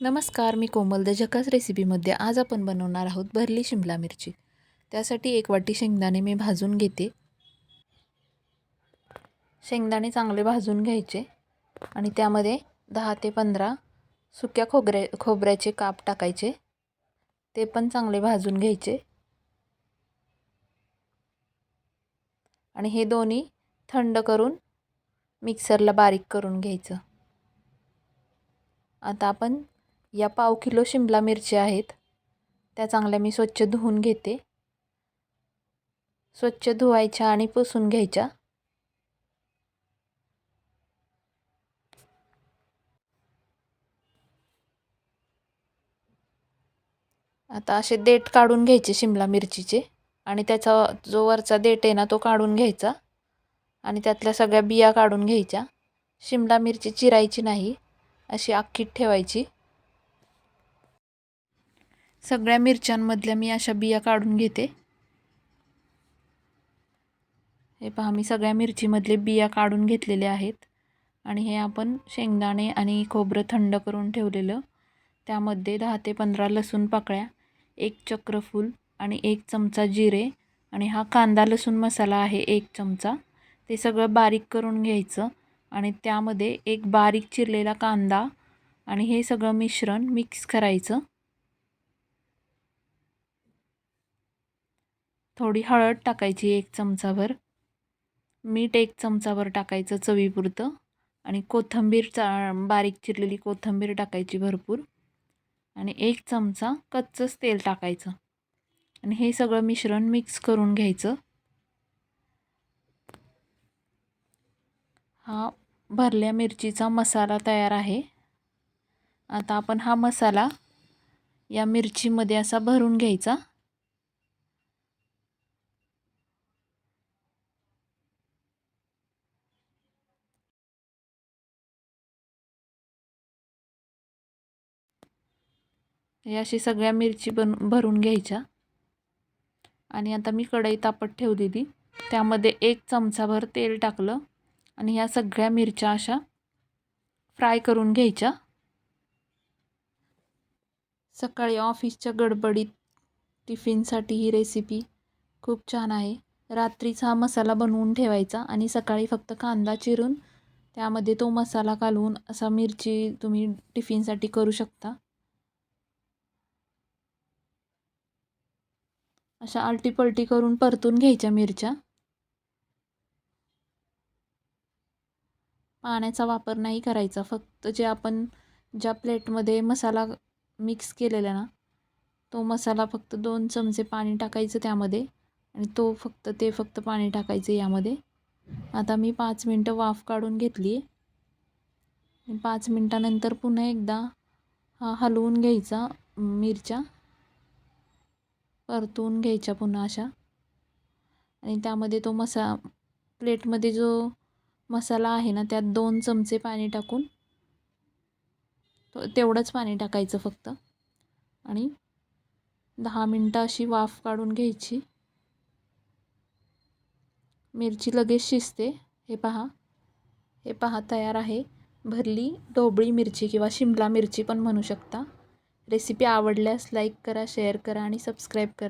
नमस्कार मी कोमल द झकास रेसिपीमध्ये आज आपण बनवणार आहोत भरली शिमला मिरची. त्यासाठी एक वाटी शेंगदाणे मी भाजून घेते. शेंगदाणे चांगले भाजून घ्यायचे आणि त्यामध्ये दहा ते पंधरा सुक्या खोबऱ्या खोबऱ्याचे काप टाकायचे. ते पण चांगले भाजून घ्यायचे. आणि हे दोन्ही थंड करून मिक्सरला बारीक करून घ्यायचं. आता आपण या पाव किलो शिमला मिरच्या आहेत. त्या चांगल्या मी स्वच्छ धुवून घेते. स्वच्छ धुवायच्या आणि पुसून घ्यायच्या. आता असे देठ काढून घ्यायचे शिमला मिरचीचे आणि त्याचा जो वरचा देठ आहे ना तो काढून घ्यायचा. आणि त्यातल्या सगळ्या बिया काढून घ्यायच्या. शिमला मिरची चिरायची नाही. अशी अख्खीत ठेवायची. सगळ्या मिरच्यांमधल्या मी अशा बिया काढून घेते. हे पहा मी सगळ्या मिरचीमधले बिया काढून घेतलेले आहेत. आणि हे आपण शेंगदाणे आणि खोबरं थंड करून ठेवलेलं. त्यामध्ये दहा ते पंधरा लसूण पाकळ्या एक चक्रफूल आणि एक चमचा जिरे आणि हा कांदा लसूण मसाला आहे एक चमचा. ते सगळं बारीक करून घ्यायचं आणि त्यामध्ये एक बारीक चिरलेला कांदा आणि हे सगळं मिश्रण मिक्स करायचं. थोडी हळद टाकायची एक चमचाभर मीठ एक चमचाभर टाकायचं चवीपुरतं आणि कोथिंबीर चा बारीक चिरलेली कोथिंबीर टाकायची भरपूर आणि एक चमचा कच्चंच तेल टाकायचं. आणि हे सगळं मिश्रण मिक्स करून घ्यायचं. हा भरल्या मिरचीचा मसाला तयार आहे. आता आपण हा मसाला या मिरचीमध्ये असा भरून घ्यायचा. या अशी सगळ्या मिरची बन भरून घ्यायच्या. आणि आता मी कढई तापत ठेवलेली. त्यामध्ये एक चमचाभर तेल टाकलं आणि ह्या सगळ्या मिरच्या अशा फ्राय करून घ्यायच्या. सकाळी ऑफिसच्या गडबडीत टिफिनसाठी ही रेसिपी खूप छान आहे. रात्रीचा हा मसाला बनवून ठेवायचा आणि सकाळी फक्त कांदा चिरून त्यामध्ये तो मसाला घालून असा मिरची तुम्ही टिफिनसाठी करू शकता. अशा आलटीपलटी करून परतून घ्यायच्या मिरच्या. पाण्याचा वापर नाही करायचा फक्त जे आपण ज्या प्लेटमध्ये मसाला मिक्स केलेला ना तो मसाला फक्त दोन चमचे पाणी टाकायचं त्यामध्ये आणि तो फक्त ते फक्त पाणी टाकायचं यामध्ये. आता मी पाच मिनटं वाफ काढून घेतली. आहे पाच मिनटानंतर पुन्हा एकदा हा हलवून घ्यायचा मिरच्या. परतून घ्यायच्या पुन्हा अशा. आणि त्यामध्ये तो मसा प्लेटमध्ये जो मसाला आहे ना त्यात दोन चमचे पाणी टाकून तो तेवढंच पाणी टाकायचं फक्त. आणि दहा मिनटं अशी वाफ काढून घ्यायची. मिरची लगेच शिजते. हे पहा. हे पहा तयार आहे. भरली ढोबळी मिरची किंवा शिमला मिरची पण म्हणू शकता. रेसिपी आवडल्यास लाईक करा शेअर करा आणि सबस्क्राईब करा.